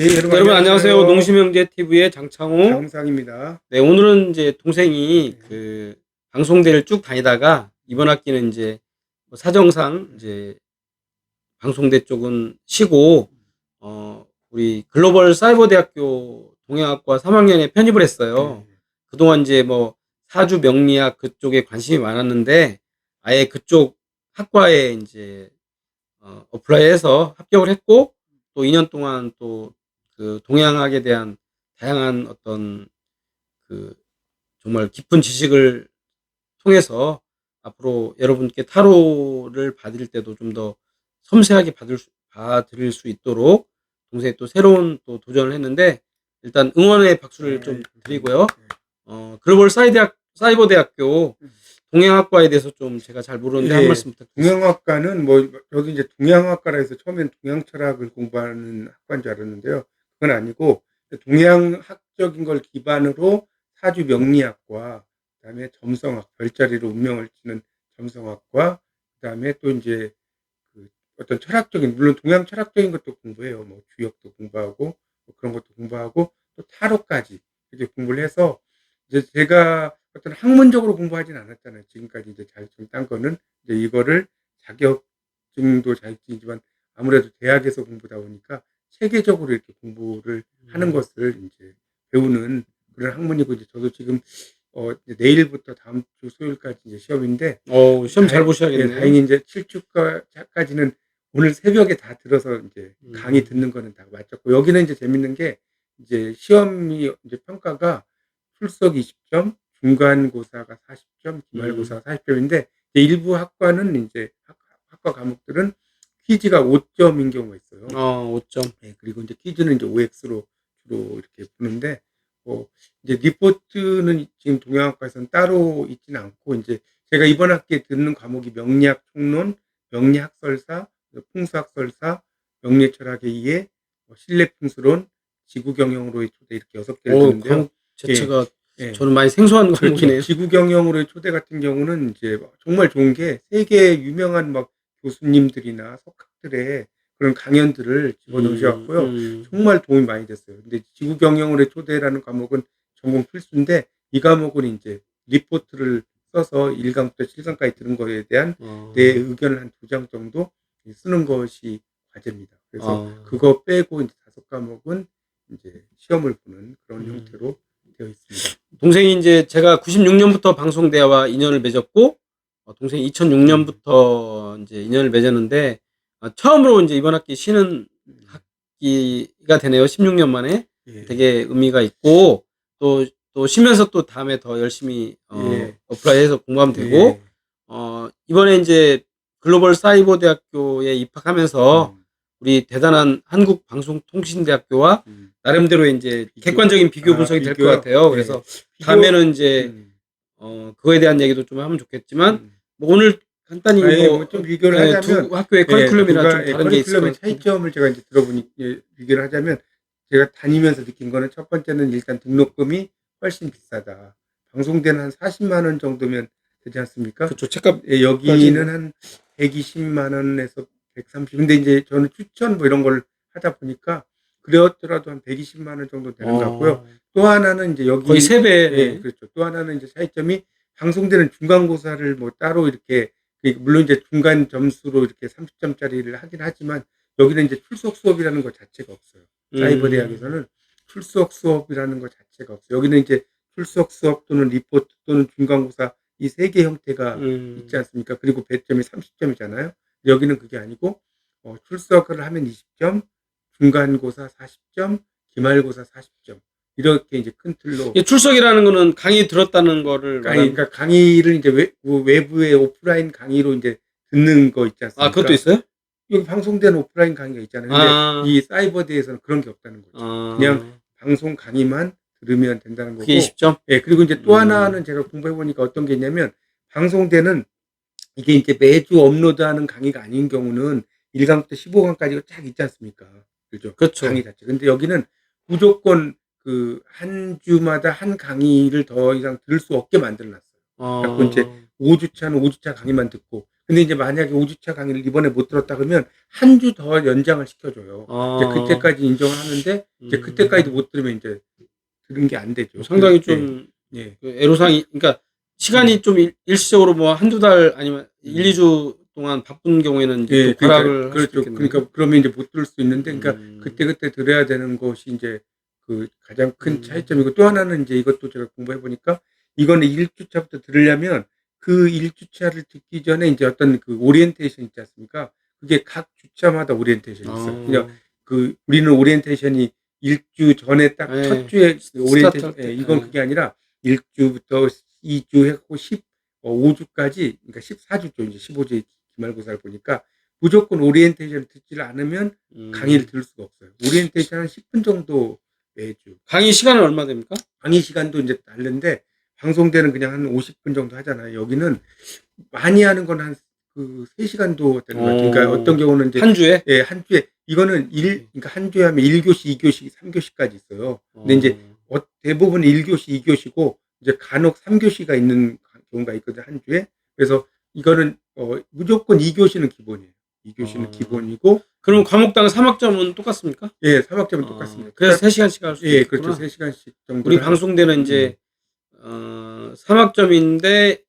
예, 여러분, 여러분 안녕하세요. 농심형제 TV의 장창호. 장상입니다. 네, 오늘은 이제 동생이 네. 그 방송대를 쭉 다니다가 이번 학기는 이제 뭐 사정상 이제 방송대 쪽은 쉬고 어 우리 글로벌 사이버 대학교 동양학과 3학년에 편입을 했어요. 네. 그동안 이제 뭐 사주 명리학 그쪽에 관심이 많았는데 아예 그쪽 학과에 이제 어, 어플라이해서 합격을 했고 또 2년 동안 또 그 동양학에 대한 다양한 어떤 그 정말 깊은 지식을 통해서 앞으로 여러분께 타로를 받을 때도 좀 더 섬세하게 받을 수, 봐드릴 수 있도록 동생이 또 새로운 또 도전을 했는데 일단 응원의 박수를 네, 좀. 드리고요. 네. 어, 글로벌 사이대학, 사이버 대학교 음. 동양학과에 대해서 좀 제가 잘 모르는데 한 네. 말씀 부탁드립니다. 동양학과는 뭐 저도 이제 동양학과라 해서 처음엔 동양 철학을 공부하는 학과인 줄 알았는데요. 그건 아니고 동양학적인 걸 기반으로 사주 명리학과 그다음에 점성학 별자리로 운명을 치는 점성학과 그다음에 또 이제 그 어떤 철학적인 물론 동양 철학적인 것도 공부해요. 뭐 주역도 공부하고 뭐 그런 것도 공부하고 또 타로까지 이렇게 공부를 해서 이제 제가 어떤 학문적으로 공부하진 않았잖아요. 지금까지 이제 자격증 딴 거는 이제 이거를 자격증도 자격증이지만 아무래도 대학에서 공부다 보니까 체계적으로 이렇게 공부를 하는 음. 것을 이제 배우는 그런 학문이고 이제 저도 지금 어 이제 내일부터 다음 주 수요일까지 이제 시험인데 어, 시험 잘 다행- 보셔야겠네요. 예, 다행히 이제 7주까지는 오늘 새벽에 다 들어서 이제 음. 강의 듣는 거는 다 마쳤고 여기는 이제 재밌는 게 이제 시험이 이제 평가가 출석 20점, 중간고사가 40점, 기말고사가 40점인데 일부 학과는 이제 학, 학과 과목들은 퀴즈가 5점인 경우가 있어요. 어, 5점. 네, 그리고 이제 퀴즈는 이제 OX로 주로 이렇게 푸는데, 뭐, 이제 리포트는 지금 동양학과에서는 따로 있지는 않고, 이제 제가 이번 학기에 듣는 과목이 명리학 총론, 명리학설사, 풍수학설사, 명리철학에 의해 뭐 실내풍수론, 지구경영으로의 초대 이렇게 여섯 개를 오, 듣는데요. 과목 자체가 예. 저는 많이 생소한 과목이네요. 그렇죠. 지구경영으로의 초대 같은 경우는 이제 정말 좋은 게 세계 유명한 막 교수님들이나 석학들의 그런 강연들을 집어넣으셔갖고요. 음, 정말 도움이 많이 됐어요. 근데 지구 경영의 초대라는 과목은 전공 필수인데 이 과목은 이제 리포트를 써서 1강부터 7강까지 들은 거에 대한 어, 내 의견을 한 두 장 정도 쓰는 것이 과제입니다. 그래서 어, 그거 빼고 이제 다섯 과목은 이제 시험을 보는 그런 음. 형태로 되어 있습니다. 동생이 이제 제가 96년부터 방송대와 인연을 맺었고 어, 동생이 2006년부터 이제 인연을 맺었는데 어, 처음으로 이제 이번 학기 쉬는 학기가 되네요. 16년 만에 예. 되게 의미가 있고 또 또 쉬면서 또 다음에 더 열심히 어, 예. 어플라이해서 공부하면 되고 예. 어, 이번에 이제 글로벌 사이버 대학교에 입학하면서 음, 우리 대단한 한국 방송통신대학교와 음. 나름대로 이제 비교. 객관적인 비교 아, 분석이 될것 비교요? 같아요. 예. 그래서 비교- 다음에는 이제 음, 어, 그거에 대한 얘기도 좀 하면 좋겠지만 음. 뭐 오늘 간단히 아예 뭐, 뭐좀 비교를 예, 하자면 두 학교의 커리큘럼이나 예, 좀 그가- 다른 예, 게 같아요. 차이점을 제가 이제 들어보니 예, 비교를 하자면 제가 다니면서 느낀 거는 첫 번째는 일단 등록금이 훨씬 비싸다. 방송대는 한 40만 원 정도면 되지 않습니까? 그렇죠. 책값 예, 여기는 한 120만 원에서 130. 근데 이제 저는 추천 뭐 이런 걸 하다 보니까 그랬더라도 한 120만 원 정도 되는 것 같고요. 또 하나는 이제 여기 거의 세 배. 예, 그렇죠. 또 하나는 이제 차이점이 방송되는 중간고사를 뭐 따로 이렇게 그 물론 이제 중간 점수로 이렇게 30점짜리를 하긴 하지만 여기는 이제 출석 수업이라는 것 자체가 없어요. 사이버 음. 대학에서는 출석 수업이라는 것 자체가 없어요. 여기는 이제 출석 수업 또는 리포트 또는 중간고사 이 세 개 형태가 음. 있지 않습니까? 그리고 배점이 30점이잖아요. 여기는 그게 아니고 어, 출석을 하면 20점, 중간고사 40점, 기말고사 40점 이렇게 이제 큰 틀로 이게 출석이라는 거는 강의 들었다는 거를 강의, 그러니까 강의를 이제 외, 그 외부의 오프라인 강의로 이제 듣는 거 있지 않습니까? 아 그것도 있어요? 여기 방송된 오프라인 강의가 있잖아요. 근데 아, 이 사이버대에서는 그런 게 없다는 거죠. 아, 그냥 방송 강의만 들으면 된다는 거고. 그게 20점. 예, 그리고 이제 또 음. 하나는 제가 공부해 보니까 어떤 게 있냐면 방송대는 이게 이제 매주 업로드하는 강의가 아닌 경우는 1강부터 15강까지가 쫙 있지 않습니까? 그죠? 그렇죠. 강의 자체. 근데 여기는 무조건 그 한 주마다 한 강의를 더 이상 들을 수 없게 만들어 놨어요. 어, 자꾸 이제 5주차는 5주차 강의만 듣고 근데 이제 만약에 5주차 강의를 이번에 못 들었다 그러면 한 주 더 연장을 시켜줘요. 아, 이제 그때까지 인정을 하는데 이제 음, 그때까지도 못 들으면 이제 들은 게 안 되죠. 상당히 그- 좀 예, 예. 그 애로사항이 그러니까 시간이 좀 일, 일시적으로 뭐 한두 달 아니면 일, 이주 동안 바쁜 경우에는 이제 예, 또 그러니까, 그렇죠. 그러니까 그러면 이제 못 들을 수 있는데, 그러니까 음. 그때 그때 들어야 되는 것이 이제 그 가장 큰 음. 차이점이고 또 하나는 이제 이것도 제가 공부해 보니까 이거는 1주차부터 들으려면 그 1주차를 듣기 전에 이제 어떤 그 오리엔테이션 있지 않습니까? 그게 각 주차마다 오리엔테이션이 있어요. 어, 그냥 그 우리는 오리엔테이션이 1주 전에 딱 네. 첫 주에 오리엔테이션. 예, 이건 네. 그게 아니라 1주부터 2주 했고 10 어, 5주까지 그러니까 14주죠. 이제 15주의 기말고사를 보니까 무조건 오리엔테이션을 듣지를 않으면 음. 강의를 들을 수가 없어요. 오리엔테이션 한 10분 정도 매주. 강의 시간은 얼마 됩니까? 강의 시간도 이제 다른데 방송대는 그냥 한 50분 정도 하잖아요. 여기는 많이 하는 건 한 그 3시간도 되는 것 같아요. 어. 그러니까 어떤 경우는 이제 한 주에? 예, 한 주에 이거는 일 그러니까 한 주에 하면 1교시, 2교시, 3교시까지 있어요. 근데 이제 어, 대부분 1교시, 2교시고 이제 간혹 3교시가 있는 경우가 있거든요. 한 주에. 그래서 이거는 어, 무조건 2교시는 기본이에요. 2교시는 어. 기본이고 그럼 과목당 3학점은 똑같습니까? 예, 3학점은 어, 똑같습니다. 그래서 3시간씩 할수 예, 있구나. 그렇죠. 3시간씩 정도. 우리 방송대는 이제 어, 3학점인데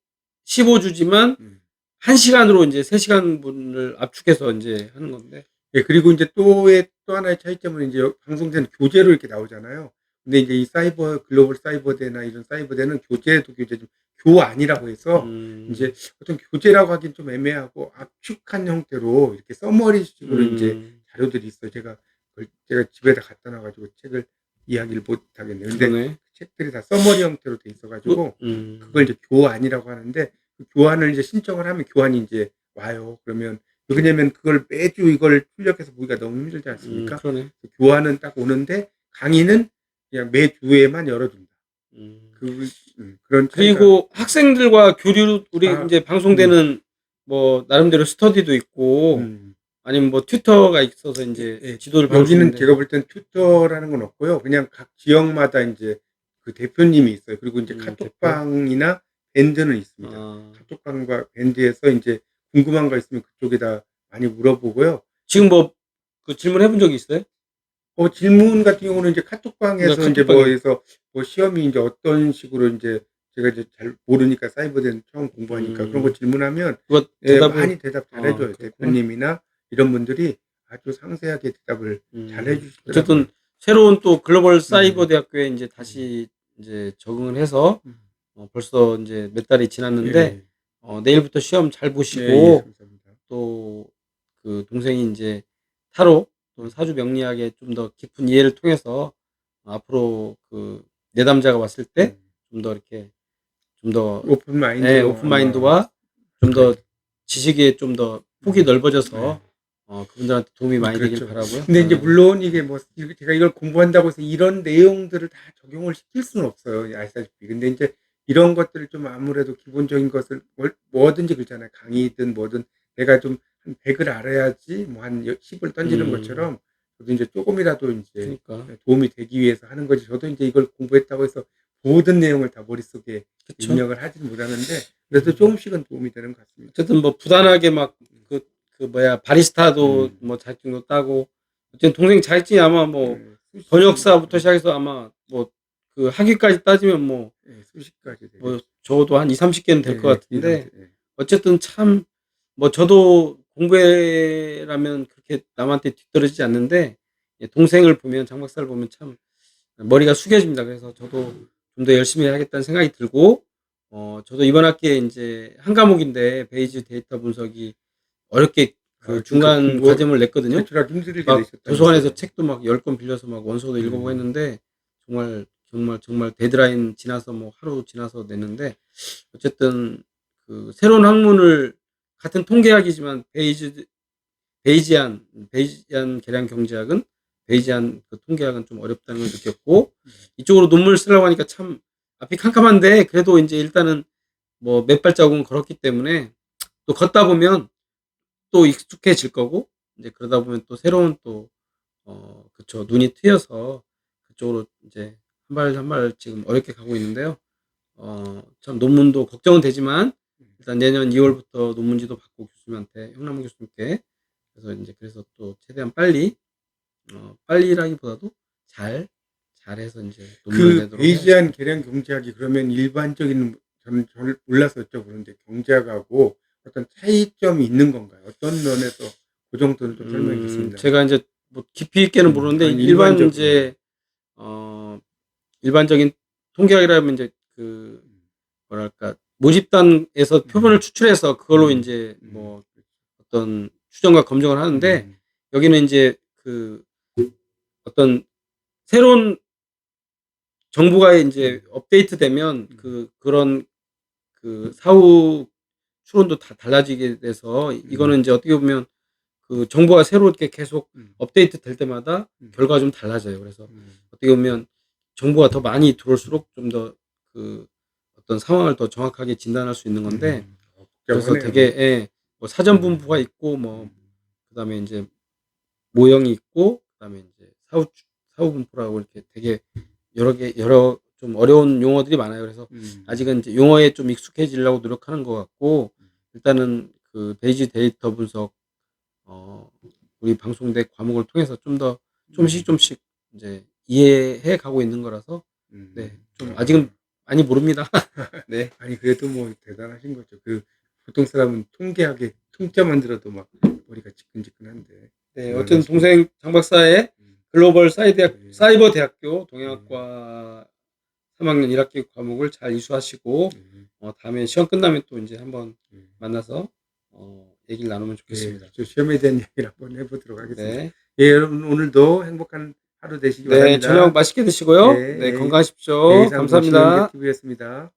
15주지만 음. 1시간으로 이제 3시간 분을 압축해서 이제 하는 건데. 예, 그리고 이제 또의 또 하나의 차이점은 이제 방송대는 교재로 이렇게 나오잖아요. 근데 이제 이 사이버 글로벌 사이버대나 이런 사이버대는 교재도 교재 좀 교안이라고 해서 음, 이제 어떤 교재라고 하긴 좀 애매하고 압축한 형태로 이렇게 써머리식으로 음, 이제 자료들이 있어요. 제가 그걸 제가 집에다 갖다 놔가지고 책을 이야기를 못 하겠네요. 근데 그러네. 책들이 다 써머리 형태로 돼 있어가지고 음, 그걸 이제 교환이라고 하는데 그 교환을 이제 신청을 하면 교환이 이제 와요. 그러면 왜냐면 그걸 매주 이걸 출력해서 보기가 너무 힘들지 음, 않습니까? 그 교환은 딱 오는데 강의는 그냥 매 주에만 열어준다. 음. 그 음, 그런 그리고 학생들과 교류 우리 아, 이제 방송대는 뭐 나름대로 스터디도 있고 음. 아니면 뭐 튜터가 있어서 이제 예, 지도를 배울 수 여기는. 제가 볼 땐 튜터라는 건 없고요. 그냥 각 지역마다 이제 그 대표님이 있어요. 그리고 이제 음, 카톡방이나 밴드는 있습니다. 아, 카톡방과 밴드에서 이제 궁금한 거 있으면 그쪽에다 많이 물어보고요. 지금 뭐 그 질문 해본 적이 있어요? 어, 질문 같은 경우는 이제 카톡방에서 그러니까 이제 카톡방에- 뭐해서 뭐 시험이 이제 어떤 식으로 이제 제가 이제 잘 모르니까 사이버대는 처음 공부하니까 음. 그런 거 질문하면 그거 예, 대답을 많이 대답 잘 해줘요. 아, 그렇구나. 대표님이나 이런 분들이 아주 상세하게 대답을 음, 잘 해주시더라고요. 어쨌든 새로운 또 글로벌 사이버 대학교에 이제 다시 이제 적응을 해서 음. 어, 벌써 이제 몇 달이 지났는데 예. 어, 내일부터 시험 잘 보시고 예, 예, 감사합니다. 또 그 동생이 이제 타로 또는 사주 명리학에 좀더 깊은 이해를 통해서 앞으로 그 내담자가 왔을 때 좀 더 이렇게 좀더 음. 오픈 마인드, 네, 오픈 마인드와 좀 더 지식에 좀더 폭이 넓어져서 어, 그분들한테 도움이 많이 되길 그렇죠. 바라고요. 근데 이제 어, 물론 이게 뭐 제가 이걸 공부한다고 해서 이런 내용들을 다 적용을 시킬 수는 없어요. 아시다시피. 근데 이제 이런 것들을 좀 아무래도 기본적인 것을 뭘- 뭐든지 그렇잖아요. 강의든 뭐든 내가 좀 한 100을 알아야지 뭐 한 10을 던지는 음. 것처럼 저도 이제 조금이라도 이제 그러니까 도움이 되기 위해서 하는 거지. 저도 이제 이걸 공부했다고 해서 모든 내용을 다 머릿속에 그쵸? 입력을 하지는 못하는데 그래도 조금씩은 도움이 되는 것 같습니다. 어쨌든 뭐 부단하게 막그 그 뭐야 바리스타도 음. 뭐 자격증도 따고 어쨌든 동생 자격증이 아마 뭐 네, 번역사부터 시작해서 아마 뭐 그 학위까지 따지면 뭐, 네, 수십까지 되겠죠. 뭐 적어도 한 2, 30개는 될것 네, 같은데 네. 어쨌든 참 뭐 저도 공부라면 그렇게 남한테 뒤떨어지지 않는데 예, 동생을 보면 장 박사를 보면 참 머리가 숙여집니다. 그래서 저도 좀 더 열심히 해야겠다는 생각이 들고 어 저도 이번 학기에 이제 한 과목인데 베이지 데이터 분석이 어렵게 그 아, 중간 그러니까 과제를 냈거든요. 도서관에서 책도 막 10권 빌려서 막 원서도 음. 읽어보고 했는데 정말 정말 정말 데드라인 지나서 뭐 하루 지나서 냈는데 어쨌든 그 새로운 학문을 같은 통계학이지만 베이지 베이지안 베이지안 계량 경제학은 베이지안 그 통계학은 좀 어렵다는 걸 느꼈고 이쪽으로 논문을 쓰려고 하니까 참 앞이 캄캄한데 그래도 이제 일단은 뭐 몇 발자국은 걸었기 때문에 또 걷다 보면 또 익숙해질 거고 이제 그러다 보면 또 새로운 또 어 그쵸 눈이 트여서 그쪽으로 이제 한 발 한 발 지금 어렵게 가고 있는데요. 어 참 논문도 걱정은 되지만 일단 내년 2월부터 논문지도 받고 교수님한테 형남 교수님께 그래서 이제 그래서 또 최대한 빨리 어, 빨리라기보다도 잘 잘해서 이제 그 내도록 베이지안 계량 경제학이 그러면 일반적인 저는 잘 몰라서 여쭤보는데 경제학하고 어떤 차이점이 있는 건가요? 어떤 면에서 그 정도는 좀 설명해 음, 주십니다. 제가 이제 뭐 깊이 있게는 음, 모르는데 아니, 일반. 이제 어 일반적인 통계학이라면 이제 그 뭐랄까 모집단에서 표본을 음. 추출해서 그걸로 음. 이제 음. 뭐 어떤 추정과 검증을 하는데 음. 여기는 이제 그 어떤 새로운 정보가 이제 업데이트되면 음. 그 그런 그 사후 추론도 다 달라지게 돼서 이거는 이제 어떻게 보면 그 정보가 새롭게 계속 음. 업데이트 될 때마다 음. 결과가 좀 달라져요. 그래서 음. 어떻게 보면 정보가 더 많이 들어올수록 좀 더 그 어떤 상황을 더 정확하게 진단할 수 있는 건데 음. 어, 그래서 복잡하네요. 되게 예, 뭐 사전 분포가 있고 뭐 음. 그다음에 이제 모형이 있고 그다음에 이제 사후 사후 분포라고 이렇게 되게 여러 개 여러 좀 어려운 용어들이 많아요. 그래서 음. 아직은 이제 용어에 좀 익숙해지려고 노력하는 것 같고 일단은 그 베이지 데이터 분석 어 우리 방송대 과목을 통해서 좀더 좀씩 좀씩 이제 이해해 가고 있는 거라서 음. 네, 좀 아직은 많이 모릅니다. 네. 아니 그래도 뭐 대단하신 거죠. 그 보통 사람은 통계학에 통짜만 들어도 막 머리가 지끈지끈한데. 네, 어쨌든 동생 장 박사의 음. 글로벌 사이 대학, 네. 사이버 대학교 동양학과 3학년 1학기 과목을 잘 이수하시고 음. 어, 다음에 시험 끝나면 또 이제 한번 음. 만나서 어, 얘기를 나누면 좋겠습니다. 네, 저 시험에 대한 이야기를 한번 해보도록 하겠습니다. 네. 예, 여러분 오늘도 행복한 하루 되시기 네, 바랍니다. 저녁 맛있게 드시고요. 네, 네, 네. 건강하십시오. 네, 감사합니다. TV였습니다.